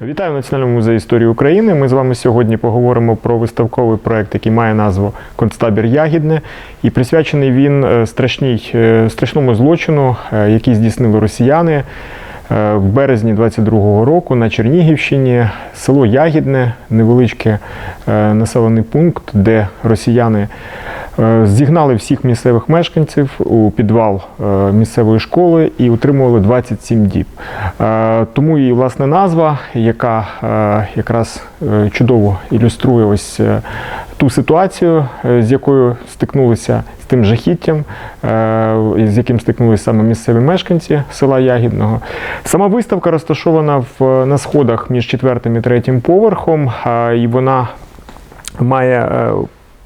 Вітаю в Національному музеї історії України. Ми з вами сьогодні поговоримо про виставковий проект, який має назву Концтабір Ягідне, і присвячений він е, страшній, е, страшному злочину, е, який здійснили росіяни в березні 22-го року на Чернігівщині. Село Ягідне, невеличкий е, населений пункт, де росіяни е, зігнали всіх місцевих мешканців у підвал е, місцевої школи і утримували 27 діб. Е, Тому і власне назва, яка е, якраз е, чудово ілюструє ось е, ту ситуацію, е, з якою стикнулися з тим жахіттям, е, з яким стикнулися саме місцеві мешканці села Ягідного. Сама виставка розташована в, на сходах між четвертим і третім поверхом, і вона має е,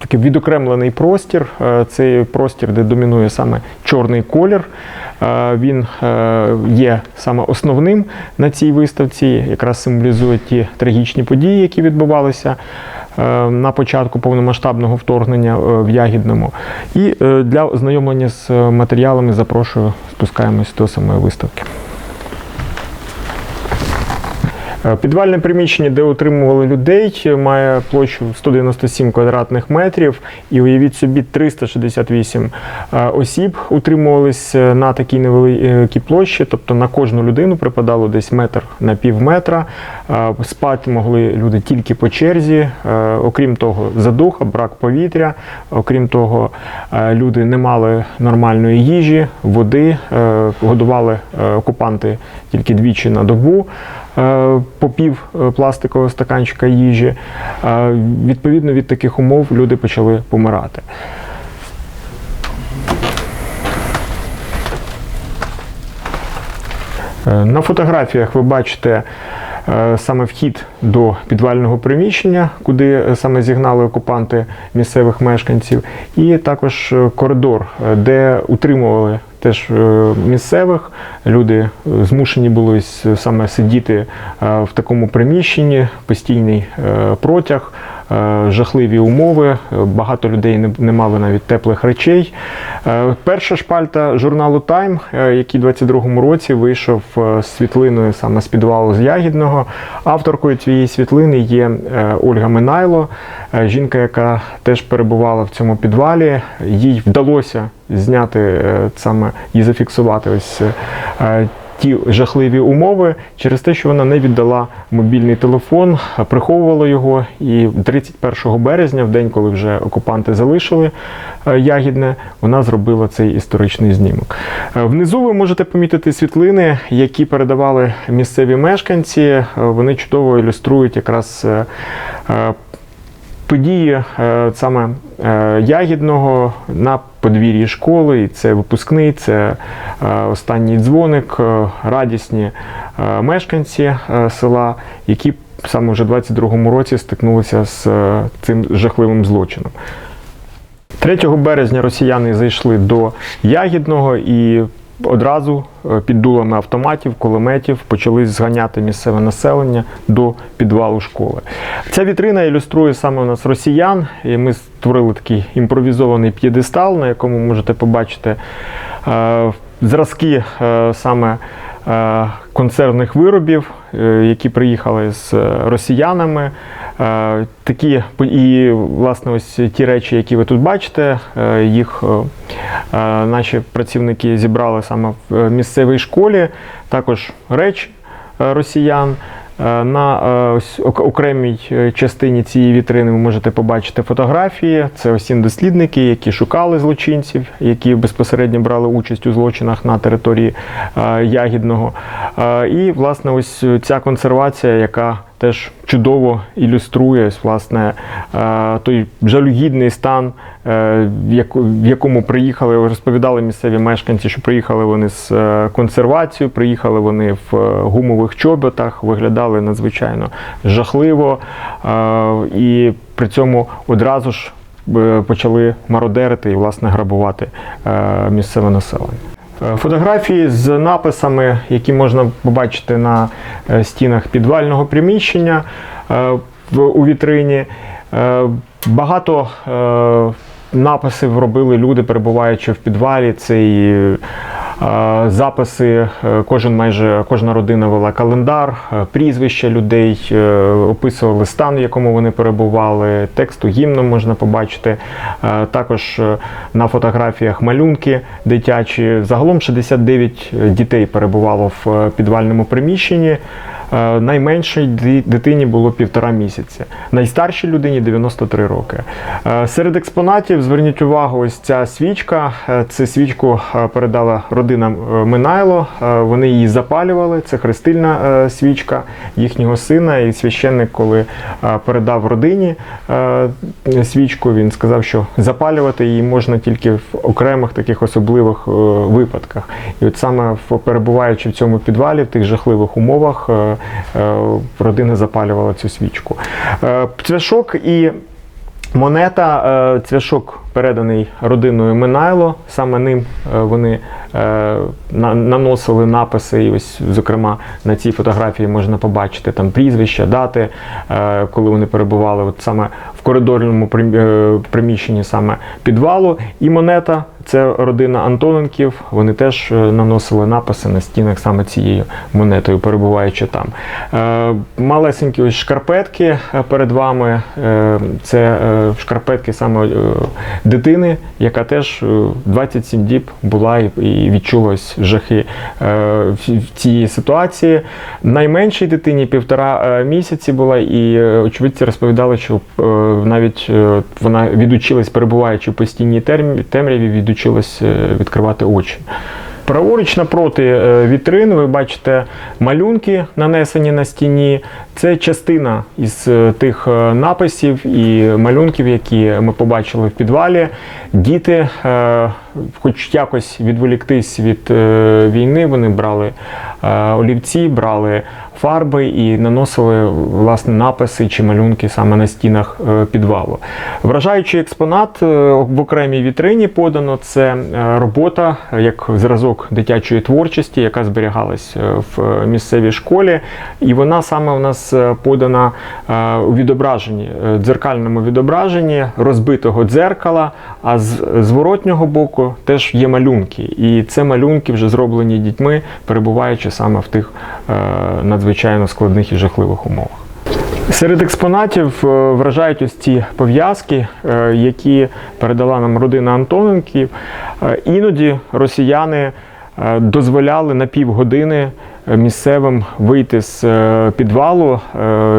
такий відокремлений простір. Е, Цей простір, де домінує саме чорний колір. Е, Він е, є саме основним на цій виставці, якраз символізує ті трагічні події, які відбувалися на початку повномасштабного вторгнення в Ягідному. І для ознайомлення з матеріалами запрошую спускаємось до самої виставки. Е, Підвальне приміщення, де утримували людей, має площу 197 квадратних метрів. І уявіть собі, 368 е, осіб утримувались е, на такій невеликій площі, тобто на кожну людину припадало десь метр на пів метра. Спати могли люди тільки по черзі. Окрім того, задуха, брак повітря. Окрім того, люди не мали нормальної їжі, води, годували окупанти тільки двічі на добу е, по пів е, пластикового стаканчика їжі. Е, Відповідно від таких умов люди почали помирати. На фотографіях ви бачите саме вхід до підвального приміщення, куди саме зігнали окупанти місцевих мешканців, і також коридор, де утримували теж е, місцевих. Люди е, змушені були саме сидіти е, в такому приміщенні, постійний протяг. Е, Жахливі умови, багато людей не, не мали навіть теплих речей. Е, Перша шпальта журналу Time, е, який у 22-му році вийшов з світлиною саме з підвалу з Ягідного. Авторкою цієї світлини є Ольга Минайло, жінка, яка теж перебувала в цьому підвалі. Їй вдалося зняти саме і зафіксувати ось ті жахливі умови через те, що вона не віддала мобільний телефон, приховувала його. І 31 березня, в день, коли вже окупанти залишили е, Ягідне, вона зробила цей історичний знімок. Е, Внизу ви можете помітити світлини, які передавали місцеві мешканці. Е, Вони чудово ілюструють якраз події саме ягідного на подвір'ї школи. І це випускний, це е, останній дзвоник, е, радісні е, мешканці села, які саме вже в 22-му році стикнулися з цим жахливим злочином. 3 березня росіяни зайшли до Ягідного і одразу е, під дулами автоматів, кулеметів почали зганяти місцеве населення до підвалу школи. Ця вітрина ілюструє саме у нас росіян, і ми створили такий імпровізований п'єдестал, на якому можете побачити е, зразки е, саме консервних виробів, які приїхали з росіянами. Е, Такі і власне ось ті речі, які ви тут бачите, е, їх е, наші працівники зібрали саме в місцевій школі. Також речі е, росіян. На ось окремій частині цієї вітрини ви можете побачити фотографії. Це осі дослідники, які шукали злочинців, які безпосередньо брали участь у злочинах на території Ягідного. І, власне, ось ця консервація, яка теж чудово ілюструє власне е, той жалюгідний стан, е, в якому приїхали, розповідали місцеві мешканці, що приїхали вони з е, консервацією, приїхали вони в гумових чоботах, виглядали надзвичайно жахливо. І при цьому одразу ж почали мародерити і власне грабувати місцеве населення. Е, Фотографії з написами, які можна побачити на е, стінах підвального приміщення е, у вітрині. Багато написів робили люди, перебуваючи в підвалі. Це і Записи, е, кожен майже кожна родина вела календар, е, прізвища людей, е, описували стан, в якому вони перебували, тексту гімну можна побачити. Також на фотографіях малюнки дитячі. Загалом 69 дітей перебувало в підвальному приміщенні. Е, Найменшій дитині було півтора місяці, найстаршій людині 93 роки. Е, Серед експонатів зверніть увагу, ось ця свічка. Е, Цю свічку передала родина Минайло. Вони її запалювали. Це хрестильна свічка їхнього сина. І священник, коли передав родині свічку, він сказав, що запалювати її можна тільки в окремих таких особливих випадках. І от саме перебуваючи в цьому підвалі, в тих жахливих умовах, е, родина запалювала цю свічку. Е, Цвяшок і монета, е, цвяшок переданий родиною Минайло. Саме ним вони наносили написи. І ось, зокрема, на цій фотографії можна побачити там прізвища, дати, коли вони перебували от саме в коридорному приміщенні саме підвалу. І монета це родина Антоненків. Вони теж е, наносили написи на стінах саме цією монетою, перебуваючи там. Е, Малесенькі ось шкарпетки е, перед вами. Це шкарпетки саме дитини, яка теж е, 27 діб була і- і відчула жахи в цій ситуації. Найменшій дитині півтора місяці була, і очевидці розповідали, що навіть вона відучилась, перебуваючи в постійній темряві, відучилась е, відкривати очі. Праворуч напроти е, вітрин ви бачите малюнки, нанесені на стіні. Це частина із е, тих написів і малюнків, які ми побачили в підвалі. Діти, хоч якось відволіктись від війни, вони брали олівці, брали фарби і наносили власне написи чи малюнки саме на стінах е, підвалу. Вражаючий експонат е, в окремій вітрині подано це е, робота як зразок дитячої творчості, яка зберігалась в місцевій школі, і вона саме у нас подана у відображенні, дзеркальному відображенні розбитого дзеркала. А з зворотнього боку теж є малюнки, і це малюнки вже зроблені дітьми, перебуваючи саме в тих е, надзвичайно складних і жахливих умовах. Серед експонатів е, вражають ось ці пов'язки, е, які передала нам родина Антоненків. Е, Іноді росіяни дозволяли на півгодини місцевим вийти з підвалу,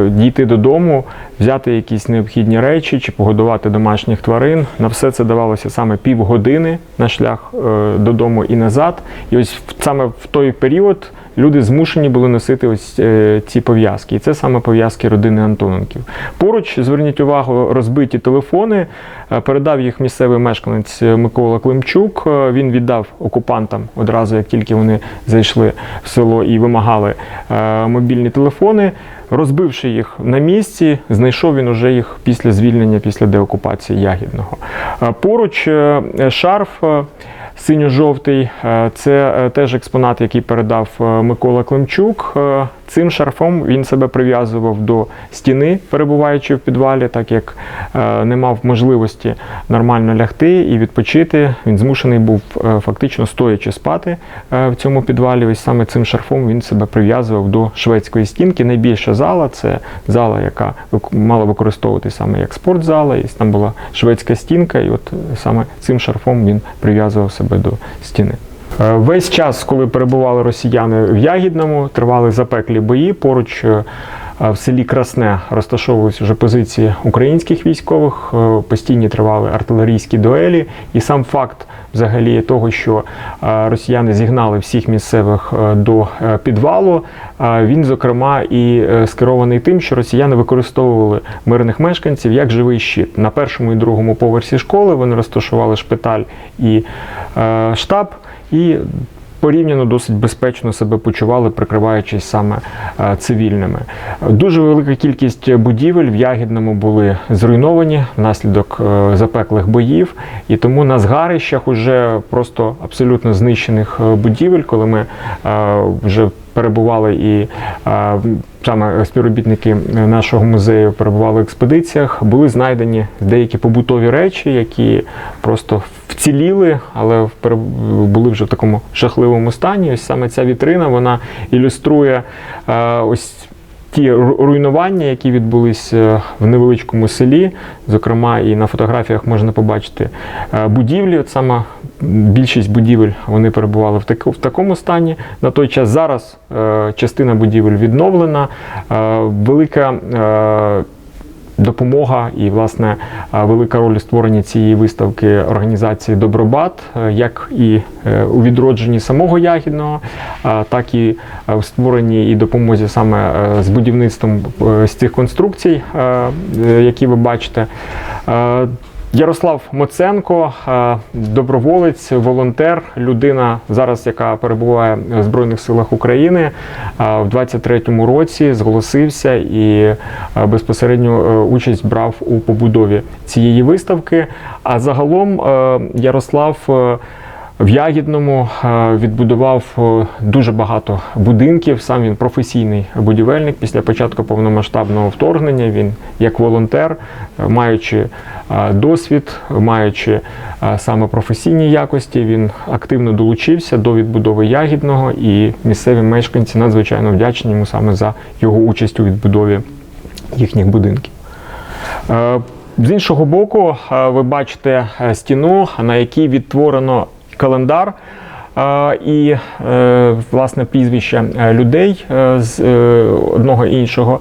дійти додому, взяти якісь необхідні речі чи погодувати домашніх тварин. На все це давалося саме півгодини на шлях додому і назад. І ось саме в той період люди змушені були носити ось е, ці пов'язки. І це саме пов'язки родини Антоненків. Поруч, зверніть увагу, розбиті телефони. Е, Передав їх місцевий мешканець Микола Климчук. Е, Він віддав окупантам одразу, як тільки вони зайшли в село і вимагали мобільні телефони. Розбивши їх на місці, знайшов він уже їх після звільнення, після деокупації Ягідного. Поруч шарф. Синьо-жовтий е, це е, теж експонат, який передав е, Микола Климчук. Цим шарфом він себе прив'язував до стіни, перебуваючи в підвалі, так як е, не мав можливості нормально лягти і відпочити. Він змушений був е, фактично стоячи спати е, в цьому підвалі. Ось саме цим шарфом він себе прив'язував до шведської стінки. Найбільша зала це зала, яка мала використовуватися саме як спортзала. І там була шведська стінка, і от саме цим шарфом він прив'язував себе до стіни. Е, Весь час, коли перебували росіяни в Ягідному, тривали запеклі бої. Поруч е, в селі Красне розташовувалися вже позиції українських військових, е, постійні тривали артилерійські дуелі. І сам факт взагалі того, що е, росіяни зігнали всіх місцевих е, до е, підвалу, е, він, зокрема, і е, скерований тим, що росіяни використовували мирних мешканців як живий щит. На першому і другому поверсі школи вони розташували шпиталь і е, штаб. І порівняно досить безпечно себе почували, прикриваючись саме е, цивільними. Дуже велика кількість будівель в Ягідному були зруйновані внаслідок е, запеклих боїв, і тому на згарищах уже просто абсолютно знищених е, будівель, коли ми вже перебували і е, саме співробітники нашого музею перебували в експедиціях, були знайдені деякі побутові речі, які просто вціліли, але були вже в такому жахливому стані. Ось саме ця вітрина вона ілюструє е, ось ті руйнування, які відбулись е, в невеличкому селі. Зокрема, і на фотографіях можна побачити будівлі. От саме більшість будівель вони перебували в, таку- в такому стані. На той час зараз е, частина будівель відновлена. Е, Велика е, допомога і власне е, велика роль у створенні цієї виставки організації Добробат, е, як і е, у відродженні самого ягідного, так і в створенні і допомозі саме з будівництвом з цих конструкцій, які ви бачите. Ярослав Моценко, е, доброволець, волонтер, людина зараз, яка перебуває в Збройних силах України, е, в 23-му році зголосився і е, безпосередньо участь брав у побудові цієї виставки. А загалом Ярослав. В Ягідному е, відбудував е, дуже багато будинків. Сам він професійний будівельник. Після початку повномасштабного вторгнення він як волонтер, е, маючи досвід, маючи саме професійні якості, він активно долучився до відбудови Ягідного, і місцеві мешканці надзвичайно вдячні йому саме за його участь у відбудові їхніх будинків. З іншого боку, ви бачите стіну, на якій відтворено календар. І е, власне прізвища е, людей е, з одного і іншого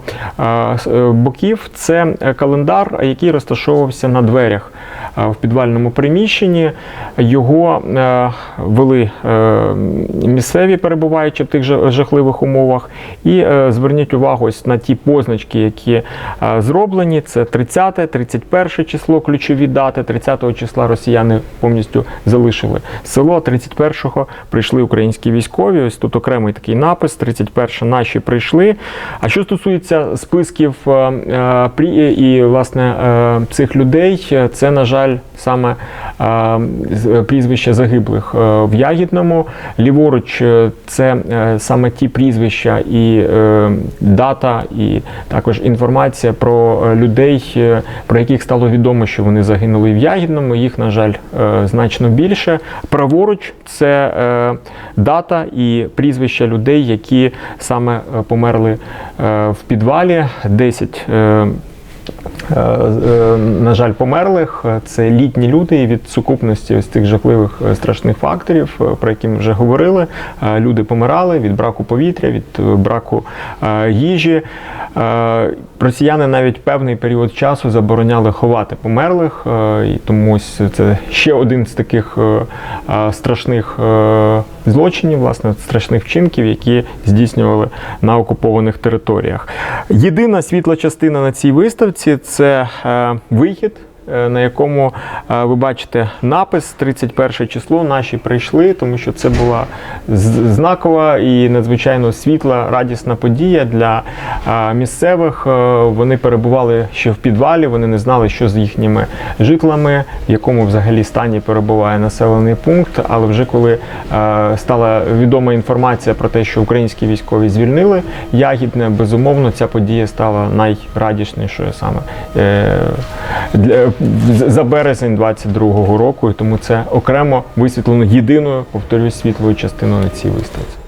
боків. Це календар, який розташовувався на дверях в підвальному приміщенні. Його вели місцеві, перебуваючи в тих жахливих умовах. І зверніть увагу ось на ті позначки, які зроблені. Це 30, 31 число, ключові дати. 30 числа росіяни повністю залишили село. 31-го прийшли українські військові. Ось тут окремий такий напис. 31 наші прийшли. А що стосується списків е, е, прі- і власне е, цих людей, е, це на жаль саме е, прізвища загиблих е, в Ягідному. Ліворуч е, це е, саме ті прізвища і е, дата, і також інформація про е, людей, е, про яких стало відомо, що вони загинули в Ягідному. Їх, на жаль, е, значно більше. Праворуч це е, дата і прізвища людей, які саме е, померли е, в підвалі. 10 е, Е, е, на жаль, померлих. Це літні люди від сукупності ось цих жахливих е, страшних факторів, е, про які ми вже говорили. Е, Люди помирали від браку повітря, від е, браку е, їжі. Е, Росіяни навіть певний період часу забороняли ховати померлих, е, і тому це ще один з таких е, е, страшних е, злочинів, власне, страшних вчинків, які здійснювали на окупованих територіях. Єдина світла частина на цій виставці це е, вихід. Е, На якому е, ви бачите напис 31 число наші прийшли, тому що це була знакова і надзвичайно світла, радісна подія для е, місцевих. Вони перебували ще в підвалі, вони не знали, що з їхніми житлами, в якому взагалі стані перебуває населений пункт. Але вже коли стала відома інформація про те, що українські військові звільнили Ягідне, безумовно, ця подія стала найрадіснішою саме для, за березень 22-го року. І тому це окремо висвітлено єдиною, повторюсь, світлою частиною на цій виставці.